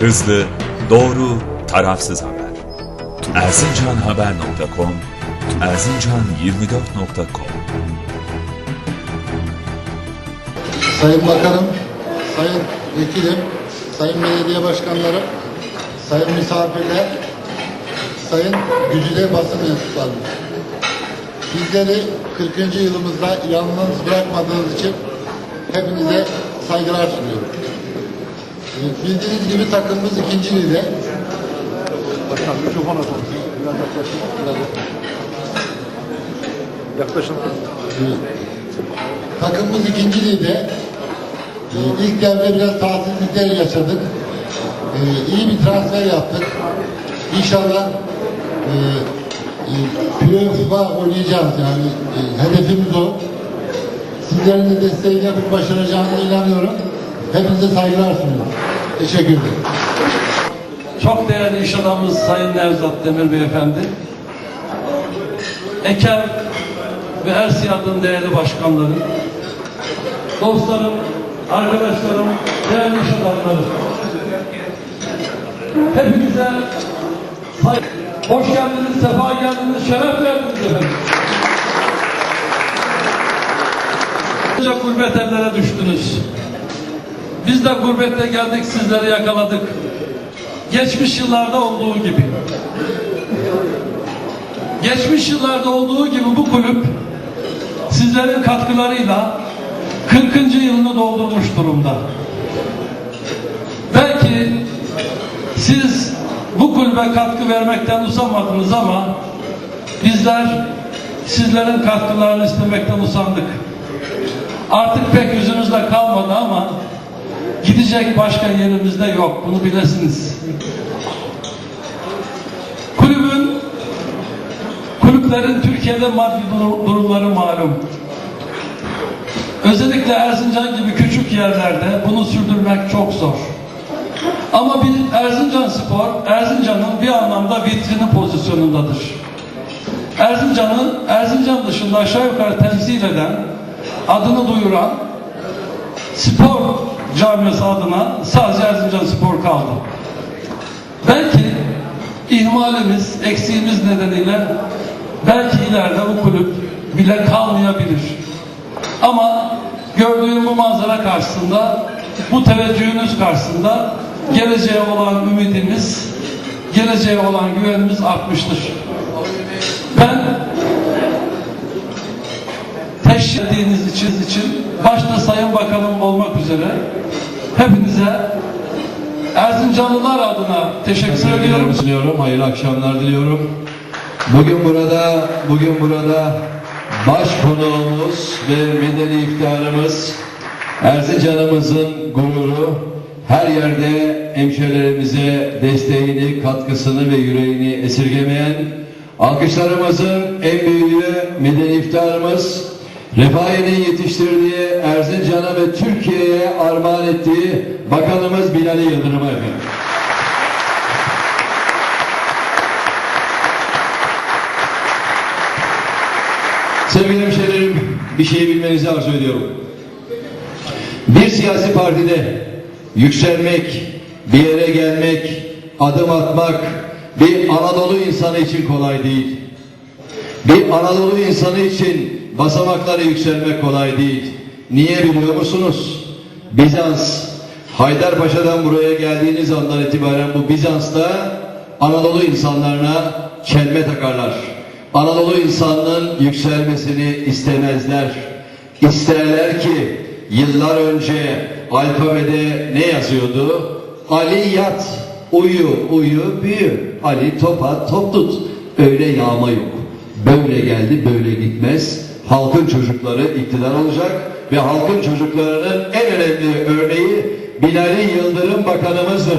Hızlı, doğru, tarafsız haber. Erzincanhaber.com, erzincan24.com Sayın Bakanım, Sayın Vekilim, Sayın Belediye Başkanları, Sayın Misafirler, Sayın güzide basın mensupları. Bizleri 40. yılımızda yalnız bırakmadığınız için hepinize saygılar sunuyorum. Bildiğiniz gibi takımımız ikinci ligde. Başkan mikrofona konuş. Biraz yaklaşın. Biraz yaklaşın. Takımımız ikinci ligde. Ee, İlk devre biraz tatillikler yaşadık. Ee, iyi bir transfer yaptık. İnşallah e, e, playoff'a oynayacağız yani. E, hedefimiz o. Sizlerin de desteğiyle bunu başaracağına inanıyorum. Hepinize saygılar sunuyorum. Teşekkür. Çok değerli iş adamımız Sayın Nevzat Demir Beyefendi, Eker ve Ersiyad'ın değerli başkanları, dostlarım, arkadaşlarım, değerli iş adamları, hepinize hoş geldiniz, sefa geldiniz, şeref verdiniz efendim. Gurbet ellere düştünüz. Biz de gurbette geldik, sizleri yakaladık geçmiş yıllarda olduğu gibi. Geçmiş yıllarda olduğu gibi bu kulüp sizlerin katkılarıyla 40. yılını doldurmuş durumda. Belki siz bu kulübe katkı vermekten usanmadınız ama bizler sizlerin katkılarını istemekten usandık. Artık pek yüzünüzde kalmadı ama Gidecek başka yerimizde yok. Bunu bilesiniz. Kulübün kulüplerin Türkiye'de maddi dur- durumları malum. Özellikle Erzincan gibi küçük yerlerde bunu sürdürmek çok zor. Ama bir Erzincan Spor, Erzincan'ın bir anlamda vitrini pozisyonundadır. Erzincan'ı Erzincan dışında aşağı yukarı temsil eden, adını duyuran spor camiası adına sadece Erzincan Spor kaldı. Belki ihmalimiz, eksiğimiz nedeniyle belki ileride bu kulüp bile kalmayabilir. Ama gördüğüm bu manzara karşısında, bu teveccühünüz karşısında geleceğe olan ümidimiz, geleceğe olan güvenimiz artmıştır. Ben teşvik ettiğiniz için, için başta Sayın Bakanım olmak üzere hepinize Erzincanlılar adına teşekkür ediyorum. Sunuyorum. Hayırlı akşamlar diliyorum. Bugün burada, bugün burada baş konuğumuz ve medeni iftiharımız Erzincan'ımızın gururu her yerde hemşehrilerimize desteğini, katkısını ve yüreğini esirgemeyen alkışlarımızın en büyüğü medeni iftiharımız Refahi'nin yetiştirdiği Erzincan'a ve Türkiye'ye armağan ettiği Bakanımız Binali Yıldırım'a efendim. Sevgili hemşehrilerim, bir şey bilmenizi arzu ediyorum. Bir siyasi partide yükselmek, bir yere gelmek, adım atmak bir Anadolu insanı için kolay değil. Bir Anadolu insanı için basamakları yükselmek kolay değil. Niye biliyor musunuz? Bizans, Haydarpaşa'dan buraya geldiğiniz andan itibaren bu Bizans'ta Anadolu insanlarına çelme takarlar. Anadolu insanının yükselmesini istemezler. İsterler ki yıllar önce alfabede ne yazıyordu? Ali yat, uyu, uyu, büyü. Ali topa, top tut. Öyle yağma yok. Böyle geldi, böyle gitmez. Halkın çocukları iktidar olacak ve halkın çocuklarının en önemli örneği Binali Yıldırım Bakanımızdır.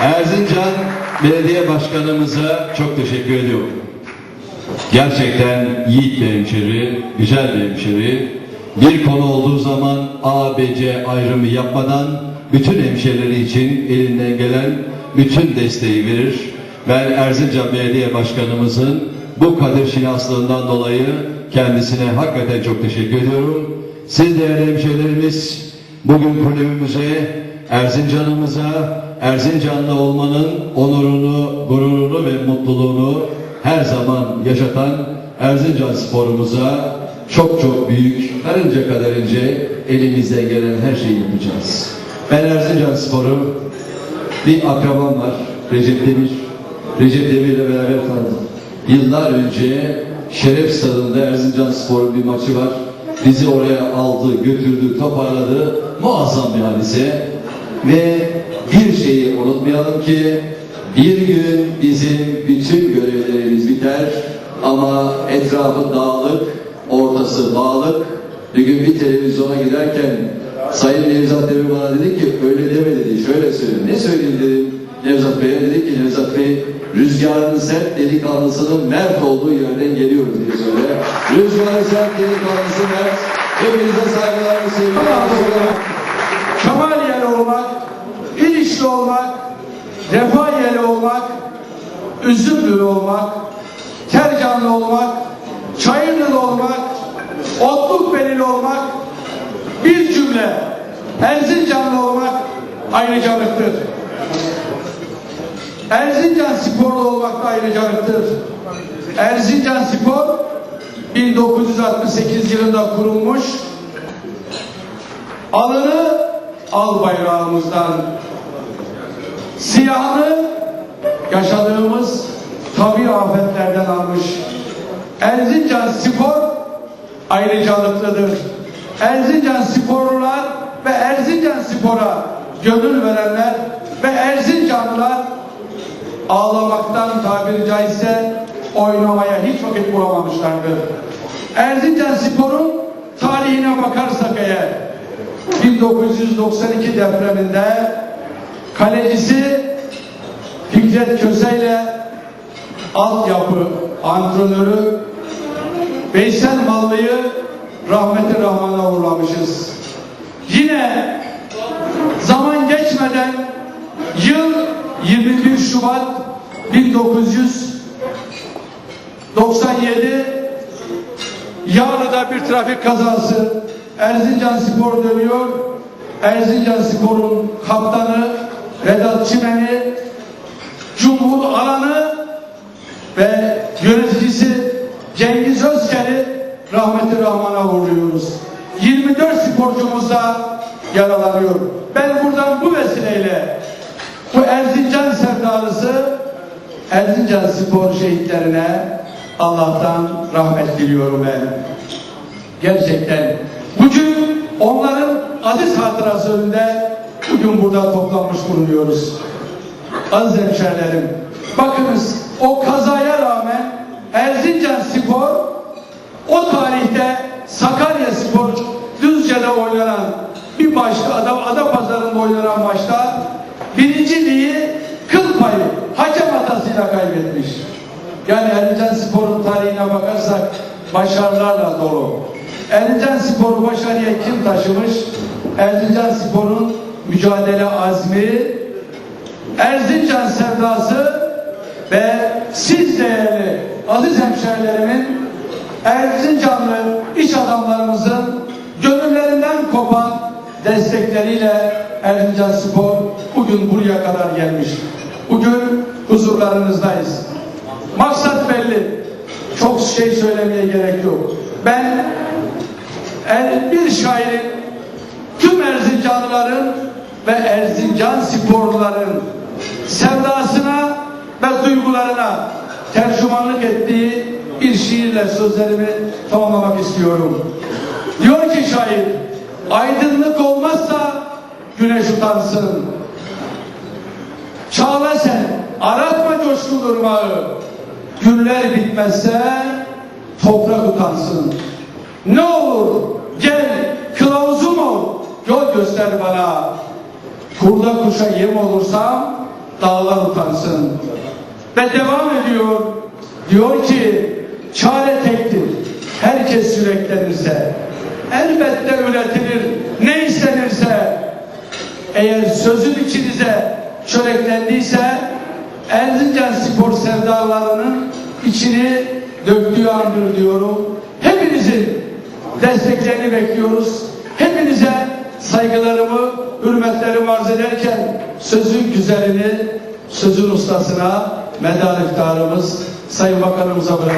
Erzincan Belediye Başkanımıza çok teşekkür ediyorum. Gerçekten yiğit bir hemşeri, güzel bir hemşeri. Bir konu olduğu zaman A, B, C ayrımı yapmadan bütün hemşerileri için elinden gelen bütün desteği verir. Ben Erzincan Belediye Başkanımızın bu kadir şinaslığından dolayı kendisine hakikaten çok teşekkür ediyorum. Siz değerli hemşehrilerimiz bugün kulübümüze, Erzincan'ımıza, Erzincanlı olmanın onurunu, gururunu ve mutluluğunu her zaman yaşatan Erzincan sporumuza çok çok büyük, karınca kaderince elimizden gelen her şeyi yapacağız. Ben Erzincan sporu bir akrabam var, Recep Demir. Recep Demir'le beraber tanıdım. Yıllar önce Şeref Stadı'nda Erzincan Spor'un bir maçı var. Bizi oraya aldı, götürdü, toparladı. Muazzam bir hadise. Ve bir şeyi unutmayalım ki bir gün bizim bütün görevlerimiz biter ama etrafı dağlık, ortası bağlık. Bir gün bir televizyona giderken Sayın Nevzat Demir bana dedi ki öyle deme dedi, şöyle söyle. Ne söyleyeyim dedim. Nevzat Bey'e dedi ki Nevzat Bey rüzgarın sert delikanlısının mert olduğu yerden geliyoruz diye söyle. Rüzgarın sert delikanlısı mert. Hepinize saygılarımı sevgilerimi Kemal yeri olmak, İlişli olmak, Refah yeri olmak, Üzümlü olmak, Tercanlı olmak, Çayırlılı olmak, Otlukbelili olmak, bir cümle Erzincanlı olmak ayrıcalıktır. Erzincan sporlu olmak da ayrıcalıktır. Erzincan Spor 1968 yılında kurulmuş Alını al bayrağımızdan. Siyahını yaşadığımız tabi afetlerden almış. Erzincan Spor ayrıcalıklıdır. Erzincan sporlular ve Erzincan Spor'a gönül verenler ve Erzincanlılar ağlamaktan tabiri caizse oynamaya hiç vakit bulamamışlardır. Erzincan Spor'un tarihine bakarsak eğer 1992 depreminde kalecisi Fikret Köse ile altyapı antrenörü Veysel Mallı'yı rahmeti rahmana uğurlamışız. Yine zaman geçmeden yıl 21 Şubat 1997 Yarıda bir trafik kazası Erzincan Spor dönüyor. Erzincan Spor'un kaptanı Vedat Çimen'i Cumhur Alan'ı ve yöneticisi Cengiz Özker'i rahmeti rahmana uğurluyoruz. 24 sporcumuz da yaralanıyor. Ben buradan bu vesileyle bu Erzincan sevdalısı Erzincan spor şehitlerine Allah'tan rahmet diliyorum ben. Gerçekten bugün onların aziz hatırası önünde bugün burada toplanmış bulunuyoruz. Aziz hemşehrilerim, bakınız o kazaya rağmen Erzincan Spor o tarihte Sakarya Spor Düzce'de oynanan bir maçta Ada, Adapazarı'nda oynanan maçta birinciliği kıl payı hakem hatasıyla kaybetmiş. Yani Erzincan Spor'un tarihine bakarsak başarılarla dolu. Erzincan Spor'u başarıya kim taşımış? Erzincan Spor'un mücadele azmi, Erzincan sevdası ve siz değerli aziz hemşerilerimin Erzincanlı iş adamlarımızın gönüllerinden kopan destekleriyle Erzincan Spor bugün buraya kadar gelmiş. Bugün huzurlarınızdayız. Maksat belli. Çok şey söylemeye gerek yok. Ben er- bir şairin tüm Erzincanlıların ve Erzincan sporluların sevdasına ve duygularına tercümanlık ettiği bir şiirle sözlerimi tamamlamak istiyorum. Diyor ki şair, aydınlık olmazsa güneş utansın. Çağla sen, aratma coşkun ırmağı. Günler bitmezse toprak utansın. Ne olur gel kılavuzum ol, yol göster bana. Kurda kuşa yem olursam dağlar utansın. Ve devam ediyor. Diyor ki çare tektir. Herkes yüreklenirse elbette üretilir ne istenirse eğer sözün içinize çöreklendiyse Erzincan spor sevdalarının içini döktüğü andır diyorum. Hepinizin desteklerini bekliyoruz. Hepinize saygı saygılarımı, hürmetlerimi arz ederken sözün güzelini, sözün ustasına, medal iftarımız Sayın Bakanımıza bırakıyorum.